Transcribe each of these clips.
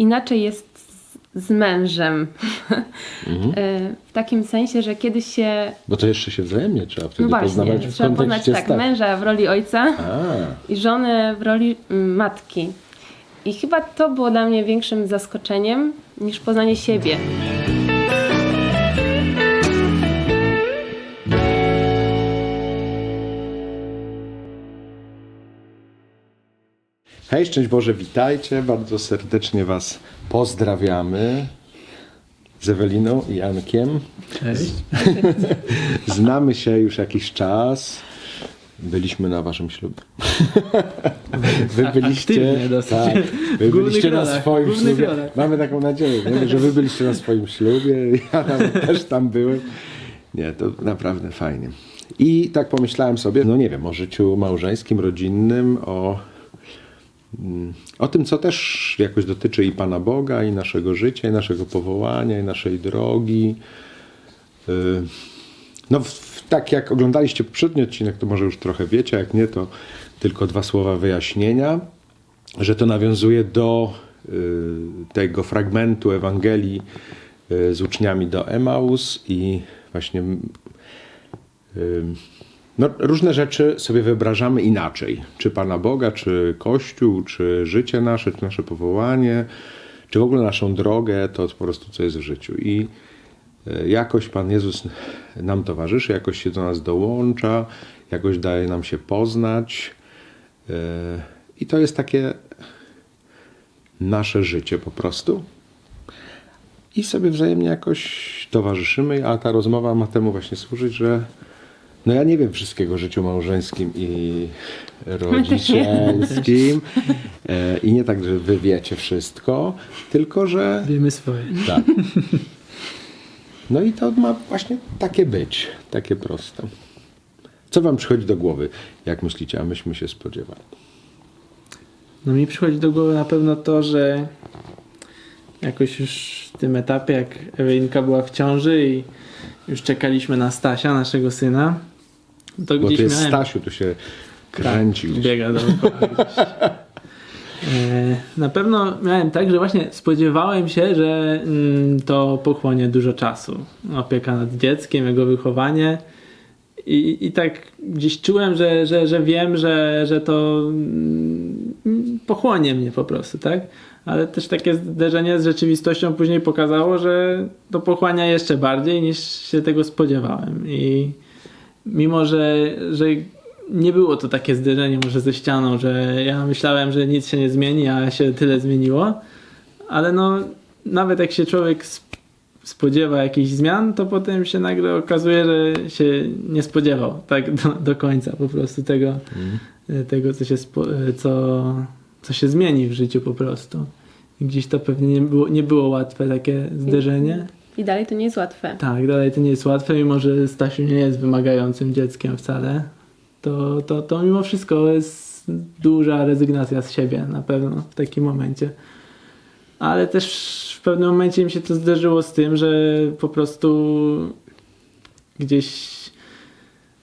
inaczej jest z, z mężem. E, w takim sensie, że kiedyś się. Bo to jeszcze się wzajemnie trzeba wtedy No właśnie, poznawać w trzeba poznać tak, stanu. męża w roli ojca A, i żonę w roli mm, matki. I chyba to było dla mnie większym zaskoczeniem niż poznanie siebie. Hej, szczęść Boże, witajcie. Bardzo serdecznie Was pozdrawiamy z Eweliną i Jankiem. Cześć. Znamy się już jakiś czas. Byliśmy na Waszym ślubie. Wy byliście, tak, wy byliście na swoim ślubie. Mamy taką nadzieję, nie? że Wy byliście na swoim ślubie. Ja nawet też tam byłem. Nie, to naprawdę fajnie. I tak pomyślałem sobie, no nie wiem, o życiu małżeńskim, rodzinnym, o o tym, co też jakoś dotyczy i Pana Boga, i naszego życia, i naszego powołania, i naszej drogi. Y, No, tak jak oglądaliście poprzedni odcinek, to może już trochę wiecie, jak nie, to tylko dwa słowa wyjaśnienia, że to nawiązuje do y, tego fragmentu Ewangelii y, z uczniami do Emaus i właśnie no, różne rzeczy sobie wyobrażamy inaczej. Czy Pana Boga, czy Kościół, czy życie nasze, czy nasze powołanie, czy w ogóle naszą drogę, to po prostu co jest w życiu. I e, jakoś Pan Jezus nam towarzyszy, jakoś się do nas dołącza, jakoś daje nam się poznać. E, I to jest takie nasze życie po prostu. I sobie wzajemnie jakoś towarzyszymy, a ta rozmowa ma temu właśnie służyć, że no ja nie wiem wszystkiego o życiu małżeńskim i rodzicielskim. E, I nie tak, że wy wiecie wszystko, tylko że Wiemy swoje. tak. No i to ma właśnie takie być, takie proste. Co wam przychodzi do głowy, jak myślicie, a myśmy się spodziewali? No mi przychodzi do głowy na pewno to, że jakoś już w tym etapie, jak Ewelinka była w ciąży i już czekaliśmy na Stasia, naszego syna, to Bo gdzieś to jest miałem... Stasiu, tu się kręci. Tak, biega dookoła. E, Na pewno miałem tak, że właśnie spodziewałem się, że mm, to pochłonie dużo czasu. Opieka nad dzieckiem, jego wychowanie. I, i tak gdzieś czułem, że, że, że wiem, że, że to mm, pochłonie mnie po prostu, tak? Ale też takie zderzenie z rzeczywistością później pokazało, że to pochłania jeszcze bardziej niż się tego spodziewałem. I mimo, że, że nie było to takie zderzenie może ze ścianą, że ja myślałem, że nic się nie zmieni, a się tyle zmieniło. Ale no, nawet jak się człowiek sp- spodziewa jakichś zmian, to potem się nagle okazuje, że się nie spodziewał tak do, do końca po prostu tego, tego co, się co, co się zmieni w życiu po prostu. Gdzieś to pewnie nie było, nie było łatwe takie zderzenie. I dalej to nie jest łatwe. Tak, dalej to nie jest łatwe, mimo że Stasiu nie jest wymagającym dzieckiem wcale. To, to, to mimo wszystko jest duża rezygnacja z siebie na pewno w takim momencie. Ale też w pewnym momencie mi się to zderzyło z tym, że po prostu gdzieś.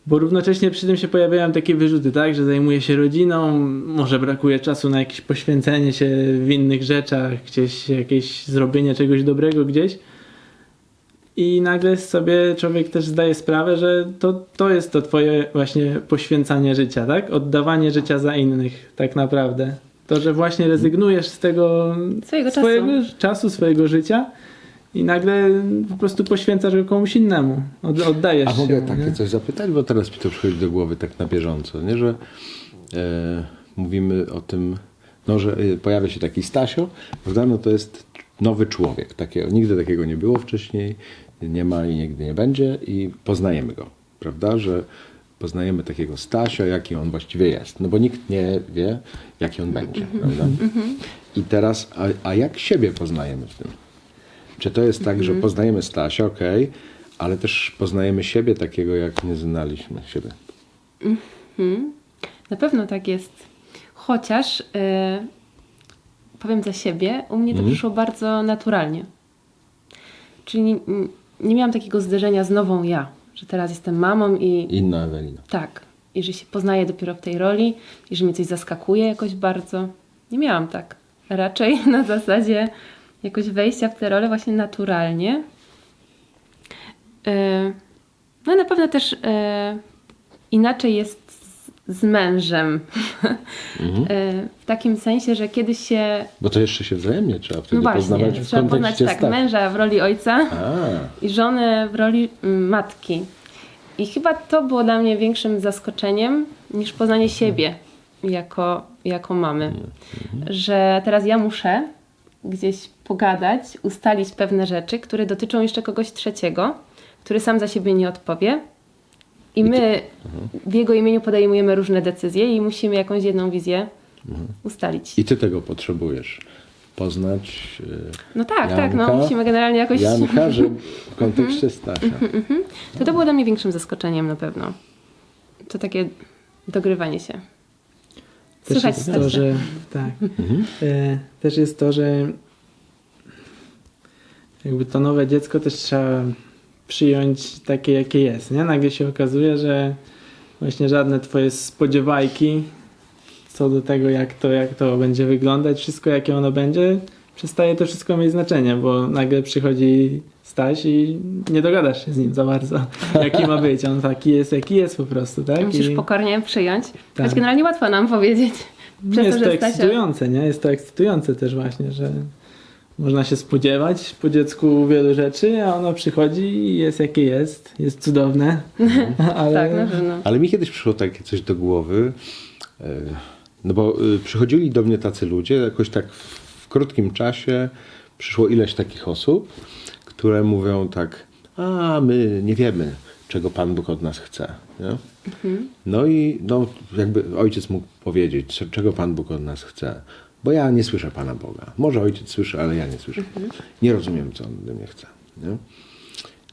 Bo równocześnie przy tym się pojawiają takie wyrzuty, tak, że zajmuję się rodziną, może brakuje czasu na jakieś poświęcenie się w innych rzeczach, gdzieś jakieś zrobienie czegoś dobrego gdzieś. I nagle sobie człowiek też zdaje sprawę, że to, to jest to twoje właśnie poświęcanie życia, tak? Oddawanie życia za innych, tak naprawdę. To, że właśnie rezygnujesz z tego Swojego czasu. swojego czasu, swojego życia i nagle po prostu poświęcasz go komuś innemu. Od, oddajesz A się. mogę mu, takie nie? coś zapytać, bo teraz mi to przychodzi do głowy tak na bieżąco, nie? że e, mówimy o tym, no, że e, pojawia się taki Stasio, prawda? No to jest nowy człowiek. Takiego, nigdy takiego nie było wcześniej, nie ma i nigdy nie będzie i poznajemy go, prawda? Że poznajemy takiego Stasio, jaki on właściwie jest. No bo nikt nie wie, jaki on będzie, prawda? I teraz, a, a jak siebie poznajemy w tym? Czy to jest tak, że poznajemy Stasia, okej, ale też poznajemy siebie takiego, jak nie znaliśmy siebie? Na pewno tak jest. Chociaż y, powiem za siebie, u mnie to przyszło bardzo naturalnie. Czyli nie, miałam takiego zderzenia z nową ja, że teraz jestem mamą i Inna Ewelina. tak, i że się poznaję dopiero w tej roli i że mnie coś zaskakuje jakoś bardzo. Nie miałam tak. raczej na zasadzie jakoś wejścia w te role właśnie naturalnie. E, No na pewno też e, inaczej jest z, mężem. E, W takim sensie, że kiedyś się. Bo to jeszcze się wzajemnie trzeba wtedy No właśnie, poznawać w trzeba poznać tak, męża w roli ojca A, i żonę w roli mm, matki. I chyba to było dla mnie większym zaskoczeniem niż poznanie siebie jako, jako mamy. Że teraz ja muszę gdzieś pogadać, ustalić pewne rzeczy, które dotyczą jeszcze kogoś trzeciego, który sam za siebie nie odpowie. I my w jego imieniu podejmujemy różne decyzje i musimy jakąś jedną wizję ustalić. I ty tego potrzebujesz. Poznać y, No tak, tak, no Janka, musimy generalnie jakoś... Janka, że w kontekście Stasia. To to było dla mnie większym zaskoczeniem na pewno. To takie dogrywanie się. Też Słychać jest to, że tak. E, też jest to, że jakby to nowe dziecko też trzeba przyjąć takie, jakie jest. Nie? Nagle się okazuje, że właśnie żadne twoje spodziewajki co do tego, jak to, jak to będzie wyglądać, wszystko jakie ono będzie, przestaje to wszystko mieć znaczenie, bo nagle przychodzi Staś i nie dogadasz się z nim za bardzo, jaki ma być. On taki jest, jaki jest po prostu, tak? Musisz I- pokornie przyjąć. Tak. Choć generalnie łatwo nam powiedzieć. Przez jest to, to ekscytujące, nie? Jest to ekscytujące też właśnie, że można się spodziewać po dziecku wielu rzeczy, a ono przychodzi i jest jakie jest. Jest cudowne. Ale Tak, na pewno. Ale mi kiedyś przyszło takie coś do głowy, y, no bo y, przychodzili do mnie tacy ludzie, jakoś tak w krótkim czasie przyszło ileś takich osób, które mówią tak, a my nie wiemy, czego Pan Bóg od nas chce. Nie? No i no, jakby ojciec mógł powiedzieć, czego Pan Bóg od nas chce. Bo ja nie słyszę Pana Boga. Może ojciec słyszy, ale ja nie słyszę. Nie rozumiem, co on ode mnie chce. Nie?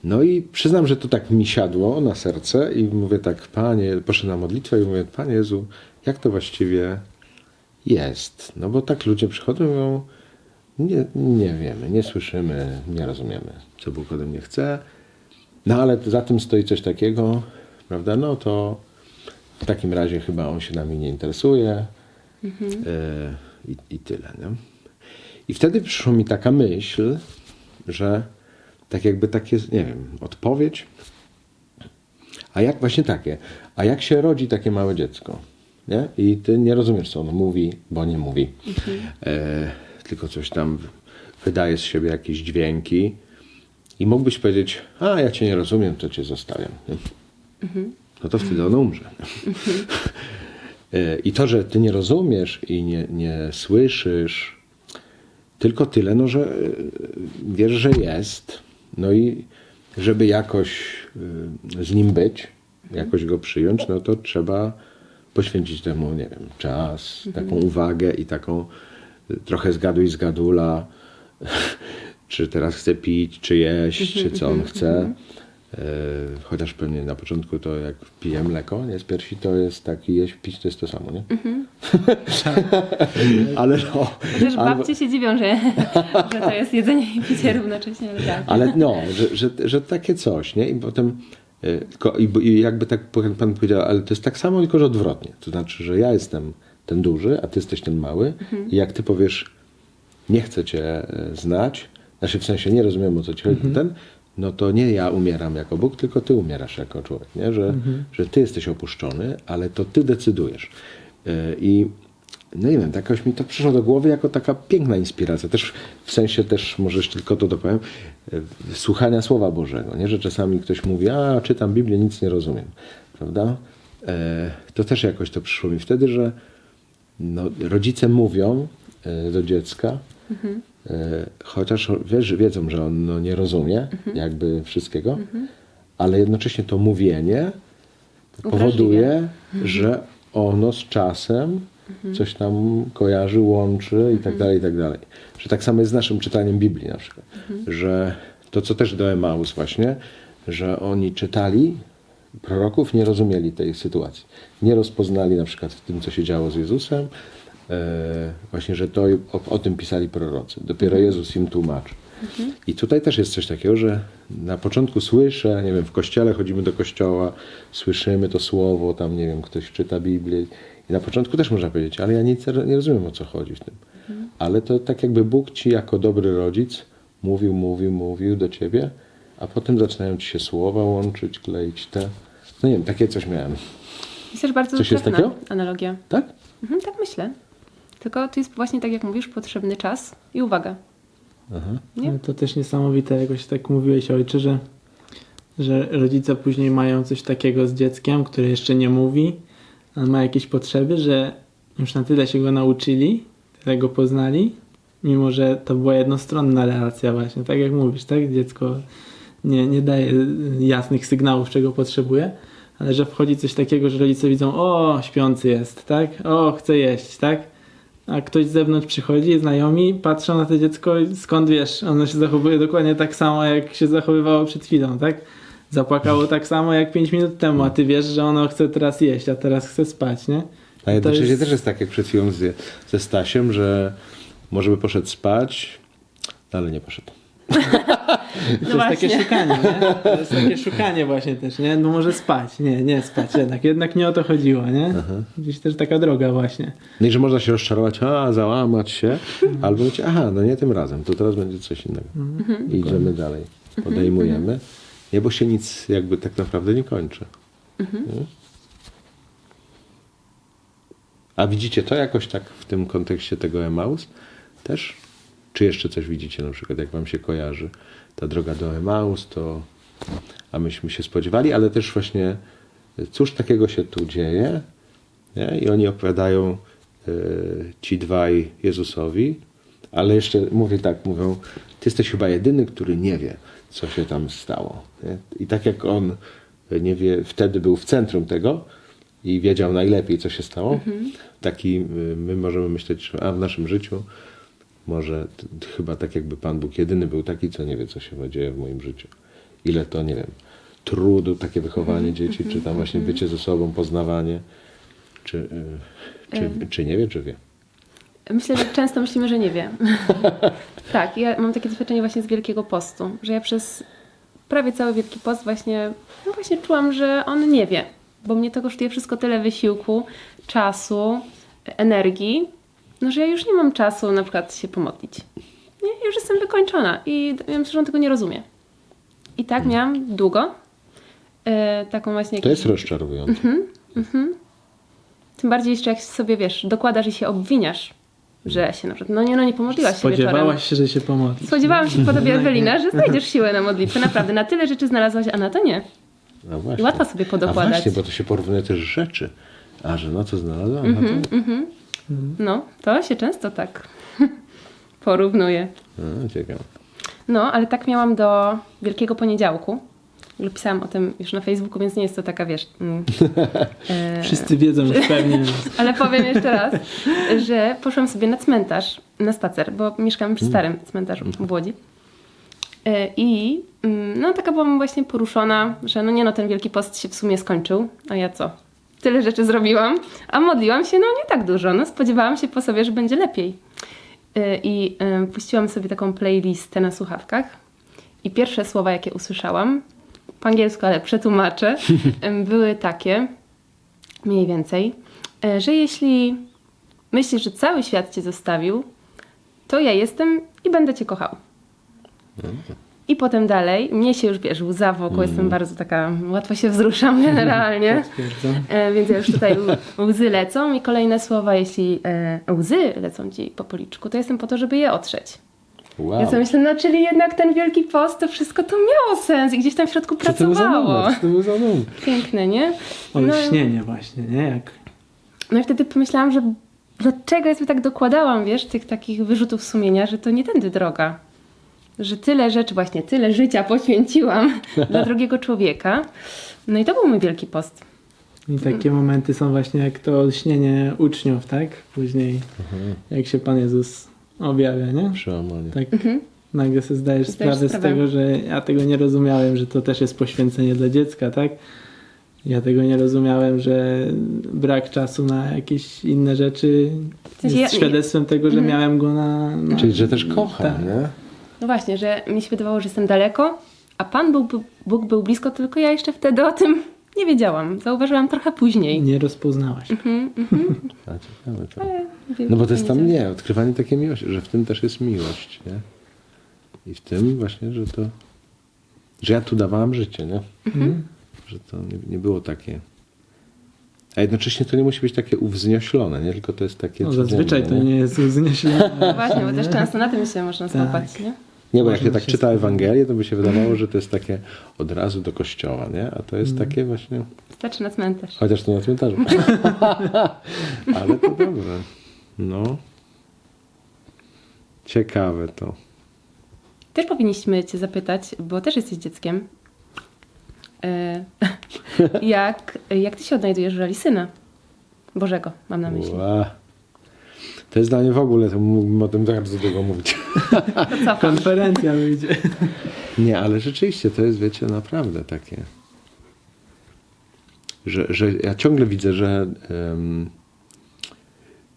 No i przyznam, że to tak mi siadło na serce i mówię tak, Panie, poszedłem na modlitwę i mówię, Panie Jezu, jak to właściwie jest? No bo tak ludzie przychodzą i mówią, nie, nie wiemy, nie słyszymy, nie rozumiemy, co Bóg ode mnie chce. No ale za tym stoi coś takiego, prawda? No to w takim razie chyba on się nami nie interesuje e, i, i tyle. Nie? I wtedy przyszła mi taka myśl, że tak jakby takie, nie wiem, odpowiedź. A jak właśnie takie? A jak się rodzi takie małe dziecko? Nie? I ty nie rozumiesz, co ono mówi, bo nie mówi. E, tylko coś tam wydaje z siebie jakieś dźwięki. I mógłbyś powiedzieć, a ja cię nie rozumiem, to cię zostawiam. Nie? No to wtedy ono umrze. E, I to, że ty nie rozumiesz i nie, nie słyszysz, tylko tyle, no, że e, wiesz, że jest. No i żeby jakoś y, z nim być, jakoś go przyjąć, no to trzeba poświęcić temu, nie wiem, czas, taką uwagę i taką trochę zgaduj zgadula, czy teraz chce pić, czy jeść, czy co on chce. E, Chociaż pewnie na początku to jak pije mleko, nie z piersi, to jest taki jeść, pić to jest to samo, nie? Ale no. Chociaż ale- babcie się dziwią, że, że to jest jedzenie i picie równocześnie, ale tak. Ale no, że, że, że takie coś, nie? I potem tylko, i, jakby tak pan- powiedział, ale to jest tak samo, tylko że odwrotnie. To znaczy, że ja jestem ten duży, a ty jesteś ten mały i jak ty powiesz, nie chcę cię y, znać, znaczy w sensie nie rozumiem o co ci chodzi, ten, no to nie ja umieram jako Bóg, tylko ty umierasz jako człowiek, nie? Że, że ty jesteś opuszczony, ale to ty decydujesz. Y, I no nie wiem, tak jakoś mi to przyszło do głowy jako taka piękna inspiracja. Też w sensie też, może jeszcze tylko to dopowiem, e, słuchania Słowa Bożego. Nie, że czasami ktoś mówi, a czytam Biblię, nic nie rozumiem. Prawda? E, to też jakoś to przyszło mi wtedy, że no, rodzice mówią e, do dziecka, e, chociaż wiesz, wiedzą, że on no, nie rozumie jakby wszystkiego, ale jednocześnie to mówienie powoduje, że ono z czasem coś tam kojarzy, łączy i tak dalej, i tak dalej. Że tak samo jest z naszym czytaniem Biblii na przykład. Że to, co też do Emaus właśnie, że oni czytali proroków, nie rozumieli tej sytuacji. Nie rozpoznali na przykład w tym, co się działo z Jezusem, e, właśnie, że to o, o tym pisali prorocy. Dopiero Jezus im tłumaczy. I tutaj też jest coś takiego, że na początku słyszę, nie wiem, w kościele chodzimy do kościoła, słyszymy to słowo, tam nie wiem, ktoś czyta Biblię I na początku też można powiedzieć, ale ja nic nie rozumiem o co chodzi w tym. Ale to tak jakby Bóg ci jako dobry rodzic mówił, mówił, mówił do ciebie, a potem zaczynają ci się słowa łączyć, kleić te. No nie wiem, takie coś miałem. Myślę, że bardzo Coś jest takiego? analogia. Tak? Mhm, tak myślę. Tylko to jest właśnie tak, jak mówisz, potrzebny czas i uwaga. Aha. Nie? To też niesamowite, jakoś tak mówiłeś ojcze, że, że rodzice później mają coś takiego z dzieckiem, które jeszcze nie mówi, ale ma jakieś potrzeby, że już na tyle się go nauczyli, tyle go poznali, mimo że to była jednostronna relacja właśnie, tak jak mówisz, tak? Dziecko nie, nie daje jasnych sygnałów, czego potrzebuje, ale że wchodzi coś takiego, że rodzice widzą, o, śpiący jest, tak? O, chce jeść, tak? A ktoś z zewnątrz przychodzi, znajomi, patrzą na to dziecko i skąd wiesz, ono się zachowuje dokładnie tak samo, jak się zachowywało przed chwilą, tak? Zapłakało tak samo jak 5 minut temu, a ty wiesz, że ono chce teraz jeść, a teraz chce spać, nie? A jednocześnie jest- też jest tak jak przed chwilą z, ze Stasiem, że może by poszedł spać, ale nie poszedł. To jest takie szukanie, nie? To jest takie szukanie właśnie też, nie? No może spać, nie, nie spać jednak, jednak nie o to chodziło, nie? Gdzieś też taka droga właśnie. No i że można się rozczarować, a załamać się, albo mówić, aha, no nie tym razem, to teraz będzie coś innego. I idziemy dalej, podejmujemy. Nie, bo się nic jakby tak naprawdę nie kończy. Nie? A widzicie to jakoś tak w tym kontekście tego Emaus też? Czy jeszcze coś widzicie na przykład, jak wam się kojarzy ta droga do Emaus, to a myśmy się spodziewali, ale też właśnie cóż takiego się tu dzieje, nie? I oni opowiadają y, ci dwaj Jezusowi, ale jeszcze mówię tak, mówią, ty jesteś chyba jedyny, który nie wie, co się tam stało. Nie? I tak jak on nie wie, wtedy był w centrum tego i wiedział najlepiej, co się stało, taki y, my możemy myśleć, a w naszym życiu może chyba tak jakby Pan Bóg jedyny był taki, co nie wie, co się dzieje w moim życiu. Ile to, nie wiem, trudu, takie wychowanie dzieci, czy tam właśnie bycie ze sobą, poznawanie, czy, y, czy, czy nie wie, czy wie. Myślę, że często myślimy, że nie wie. tak, ja mam takie doświadczenie właśnie z Wielkiego Postu, że ja przez prawie cały Wielki Post właśnie, no właśnie czułam, że on nie wie, bo mnie to kosztuje wszystko tyle wysiłku, czasu, energii, no że ja już nie mam czasu na przykład się pomodlić. Nie, ja już jestem wykończona i ja myślę, że on tego nie rozumie. I tak miałam długo. E, taką właśnie To jest rozczarowujące. Tym bardziej jeszcze jak sobie, wiesz, dokładasz i się obwiniasz, że się na przykład, no nie, no nie pomodliłaś się wieczorem. Spodziewałaś się, że się pomodli. Spodziewałam się po tobie, Ewelina, że znajdziesz siłę na modlitwę. Naprawdę, na tyle rzeczy znalazłaś, a na to nie. No I właśnie. łatwo sobie A podokładać. właśnie, bo to się porównuje też rzeczy. A, że no co znalazłam? No to... No, to się często tak porównuje. A, ciekawe. No, ale tak miałam do Wielkiego Poniedziałku. Pisałam o tym już na Facebooku, więc nie jest to taka, wiesz... Mm, e, Wszyscy wiedzą już pewnie. Ale powiem jeszcze raz, że poszłam sobie na cmentarz, na spacer, bo mieszkam przy starym cmentarzu w Łodzi. E, I mm, no taka byłam właśnie poruszona, że no nie no, ten Wielki Post się w sumie skończył, a ja co? Tyle rzeczy zrobiłam, a modliłam się no nie tak dużo. No spodziewałam się po sobie, że będzie lepiej. E, I e, puściłam sobie taką playlistę na słuchawkach i pierwsze słowa, jakie usłyszałam, po angielsku, ale przetłumaczę, em, były takie, mniej więcej, że jeśli myślisz, że cały świat cię zostawił, to ja jestem i będę cię kochał. I potem dalej, mnie się już wiesz, łza wokół, jestem bardzo taka, łatwo się wzruszam generalnie. E, więc ja już tutaj łzy lecą i kolejne słowa, jeśli e, łzy lecą ci po policzku, to jestem po to, żeby je otrzeć. Wow. Ja sobie myślę, no czyli jednak ten wielki post, to wszystko to miało sens i gdzieś tam w środku Co pracowało. to był za numer? Piękne, nie? Olśnienie właśnie, nie? Jak No i wtedy pomyślałam, że dlaczego ja sobie tak dokładałam, wiesz, tych takich wyrzutów sumienia, że to nie tędy droga. Że tyle rzeczy, właśnie tyle życia poświęciłam dla drugiego człowieka. No i to był mój wielki post. I takie momenty są właśnie jak to olśnienie uczniów, tak? Później jak się Pan Jezus objawia, nie? Przełamanie. Tak nagle sobie zdajesz sprawę z tego, że ja tego nie rozumiałem, że to też jest poświęcenie dla dziecka, tak? Ja tego nie rozumiałem, że brak czasu na jakieś inne rzeczy jest ja- świadectwem tego, że miałem go na... na Czyli, że też kocha, Tak. nie? No właśnie, że mi się wydawało, że jestem daleko, a Pan Bóg, Bóg był blisko, tylko ja jeszcze wtedy o tym Nie wiedziałam, zauważyłam trochę później. Nie rozpoznałaś. A, ciekawe to. Ale No bo to jest tam nie, odkrywanie takiej miłości, że w tym też jest miłość, nie? I w tym właśnie, że to, że ja tu dawałam życie, nie? Mhm. Że to nie, nie było takie. A jednocześnie to nie musi być takie uwznioślone, nie? Tylko to jest takie No, zazwyczaj to nie jest wzniesione. No właśnie, bo też często na tym się można złapać, nie? Nie, bo jak się tak czyta. Ewangelię, to by się wydawało, że to jest takie od razu do kościoła, nie? A to jest Mhm. takie właśnie, Wystarczy na cmentarz. chociaż to na cmentarzu. Ale to dobre. No. Ciekawe to. Też powinniśmy Cię zapytać, bo też jesteś dzieckiem. e, jak, jak Ty się odnajdujesz w roli syna Bożego, mam na myśli. Ła. To jest dla mnie w ogóle, to mógłbym o tym bardzo długo mówić. Konferencja wyjdzie. Nie, ale rzeczywiście to jest, wiecie, naprawdę takie. Że, że ja ciągle widzę, że em,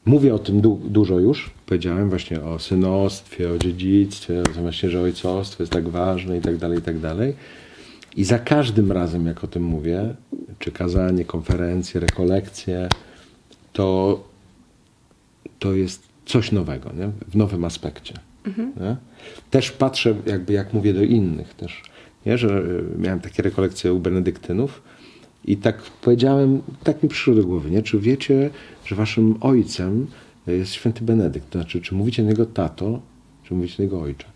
mówię o tym du- dużo już. Powiedziałem właśnie o synostwie, o dziedzictwie, o tym właśnie, że ojcostwo jest tak ważne i tak dalej, i tak dalej. I za każdym razem, jak o tym mówię, czy kazanie, konferencje, rekolekcje, to, to jest coś nowego, nie? w nowym aspekcie. Nie? Też patrzę, jakby jak mówię do innych też, nie? że y, miałem takie rekolekcje u benedyktynów i tak powiedziałem, tak mi przyszło do głowy, nie? czy wiecie, że waszym ojcem jest święty Benedykt, to znaczy, czy mówicie do niego tato, czy mówicie do niego ojcze,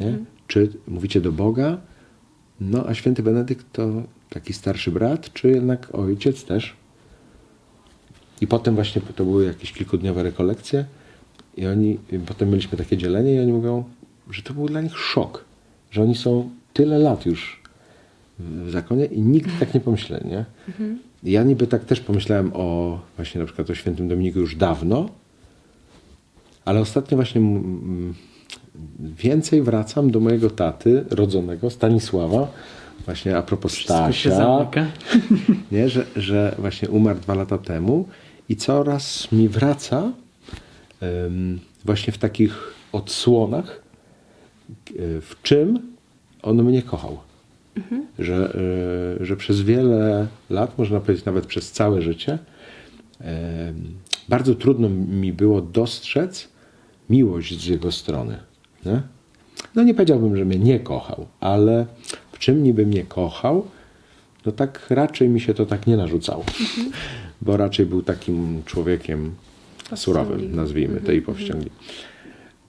nie? czy mówicie do Boga, no a święty Benedykt to taki starszy brat, czy jednak ojciec też? I potem właśnie to były jakieś kilkudniowe rekolekcje i oni, i potem mieliśmy takie dzielenie i oni mówią, że to był dla nich szok, że oni są tyle lat już w zakonie i nigdy tak nie pomyśleli, nie? I ja niby tak też pomyślałem o właśnie na przykład o świętym Dominiku już dawno, ale ostatnio właśnie mm, więcej wracam do mojego taty rodzonego, Stanisława, właśnie a propos Wszystko Stasia, nie? Że, że właśnie umarł dwa lata temu i coraz mi wraca właśnie w takich odsłonach, e, w czym on mnie kochał. Że, e, że przez wiele lat, można powiedzieć nawet przez całe życie, bardzo trudno mi było dostrzec miłość z jego strony. Nie? No nie powiedziałbym, że mnie nie kochał, ale w czym niby mnie kochał, no tak raczej mi się to tak nie narzucało. Bo raczej był takim człowiekiem surowym, Powściągliwym. nazwijmy to i powściągliwym.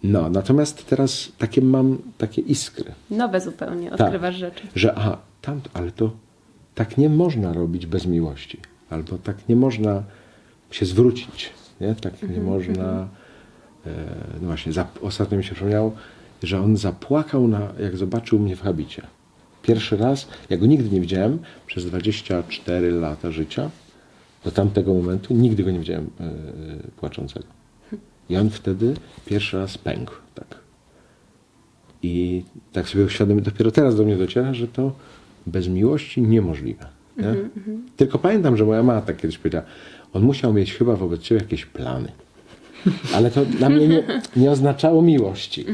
No, natomiast teraz takie mam takie iskry, Nowe zupełnie, Tak. odkrywasz rzeczy. że aha, tam, ale to tak nie można robić bez miłości. Albo tak nie można się zwrócić. Nie? Tak nie można. E, no właśnie, zap, ostatnio mi się przypomniało, że on zapłakał, na, jak zobaczył mnie w habicie. Pierwszy raz, ja go nigdy nie widziałem przez 24 lata życia. Do tamtego momentu nigdy go nie widziałem e, płaczącego. I on wtedy pierwszy raz pękł. Tak. I tak sobie uświadomiłem, dopiero teraz do mnie dociera, że to bez miłości niemożliwe. Nie? Tylko pamiętam, że moja mama tak kiedyś powiedziała, on musiał mieć chyba wobec ciebie jakieś plany. Ale to dla mnie nie, nie oznaczało miłości.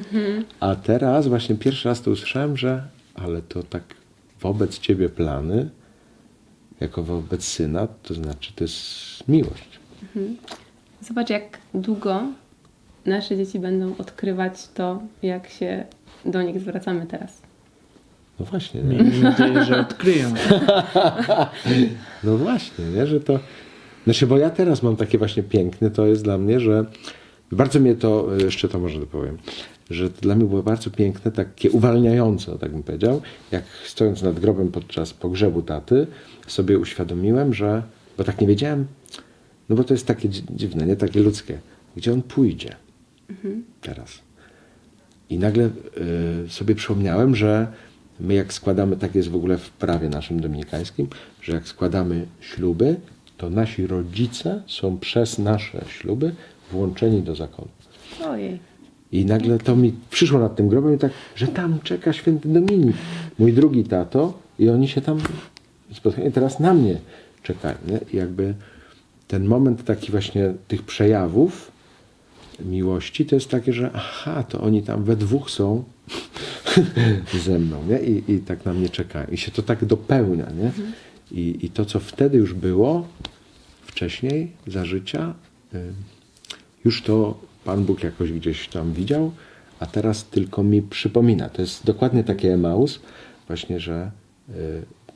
A teraz właśnie pierwszy raz to usłyszałem, że ale to tak wobec ciebie plany, jako wobec syna, to znaczy to jest miłość. Zobacz, jak długo nasze dzieci będą odkrywać to, jak się do nich zwracamy teraz. No właśnie. Nie? Miejmy nadzieję, że odkryją. No właśnie, nie? że to. Znaczy, bo ja teraz mam takie właśnie piękne, to jest dla mnie, że bardzo mnie to, jeszcze to może dopowiem, że to dla mnie było bardzo piękne, takie uwalniające, tak bym powiedział, jak stojąc nad grobem podczas pogrzebu taty, sobie uświadomiłem, że, bo tak nie wiedziałem, no bo to jest takie dzi- dziwne, nie takie ludzkie, gdzie on pójdzie teraz. I nagle y, sobie przypomniałem, że my jak składamy, tak jest w ogóle w prawie naszym dominikańskim, że jak składamy śluby, to nasi rodzice są przez nasze śluby włączeni do zakonu. Ojej. I nagle to mi przyszło nad tym grobem i tak, że tam czeka święty Dominik, mój drugi tato i oni się tam spotkają i teraz na mnie czekają. Nie? I jakby ten moment taki właśnie tych przejawów miłości to jest takie, że aha, to oni tam we dwóch są ze mną nie? I, i tak na mnie czekają. I się to tak dopełnia. Nie? I, I to, co wtedy już było, wcześniej, za życia, y, już to Pan Bóg jakoś gdzieś tam widział, a teraz tylko mi przypomina. To jest dokładnie taki Emaus, właśnie, że y,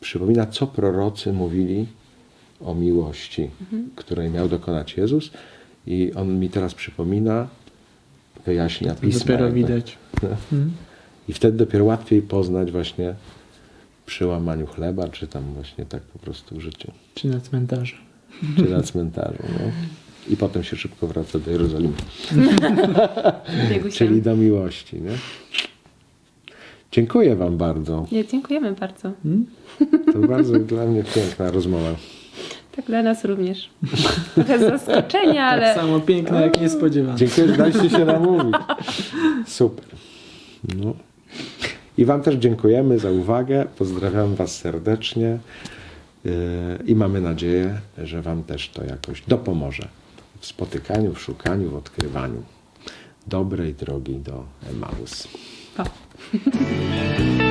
przypomina, co prorocy mówili o miłości, której miał dokonać Jezus. I on mi teraz przypomina, wyjaśnia pisma. Dopiero jakby. widać. No. I wtedy dopiero łatwiej poznać właśnie przy łamaniu chleba, czy tam właśnie tak po prostu w życiu, Czy na cmentarzu. czy na cmentarzu. No. I potem się szybko wraca do Jerozolimy, czyli do miłości. Nie? Dziękuję Wam bardzo. Nie, dziękujemy bardzo. To bardzo dla mnie piękna rozmowa. Tak dla nas również. Trochę z zaskoczenia, ale Tak samo piękne, jak niespodziewane. Dziękuję, że daliście się namówić. Super. No. I Wam też dziękujemy za uwagę. Pozdrawiam Was serdecznie yy, i mamy nadzieję, że Wam też to jakoś dopomoże w spotykaniu, w szukaniu, w odkrywaniu dobrej drogi do Emaus. pa.